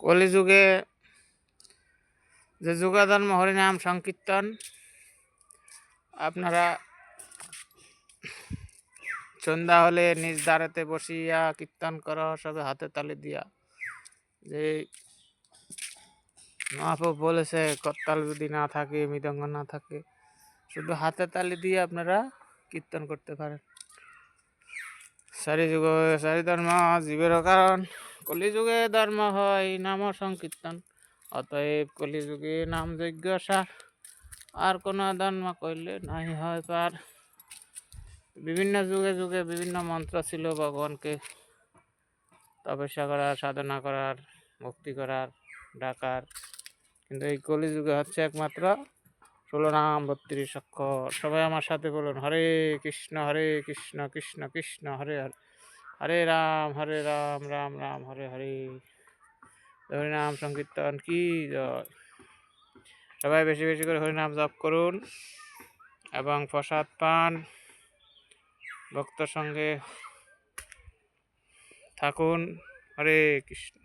কলিযুগে যে যুগাধর্ম হরিনাম সংকীর্তন, আপনারা সন্ধ্যা হলে নিজ দ্বারেতে বসিয়া কীর্তন কর, সবে হাতে তালি দিয়া। যে মহাপ্রভু বলেছে, করতাল যদি না থাকে, মৃদঙ্গ না থাকে, শুধু হাতে তালি দিয়ে আপনারা কীর্তন করতে পারেন। চারি যুগ চারি ধর্ম জীবেরও কারণ। কলিযুগে ধর্ম হয়, নাম সংকীর্তন। অতএব কলিযুগে নাম যজ্ঞ আর কোনো ধর্ম কইলে নাই হয় পার। বিভিন্ন যুগে যুগে বিভিন্ন মন্ত্র ছিল ভগবানকে। তপস্যা করার, সাধনা করার, ভক্তি করার, ডাকার। কিন্তু এই কলিযুগে হচ্ছে একমাত্র ষোলো নাম, বত্রিশ অক্ষর। সবাই আমার সাথে বলুন, হরে কৃষ্ণ হরে কৃষ্ণ কৃষ্ণ কৃষ্ণ, হরে হরে। হরে রাম হরে রাম রাম রাম, হরে হরে। হরিনাম সংকীর্তন কি জয়। সবাই বেশি বেশি করে হরিনাম জপ করুন এবং প্রসাদ পান। ভক্ত সঙ্গে থাকুন। হরে কৃষ্ণ।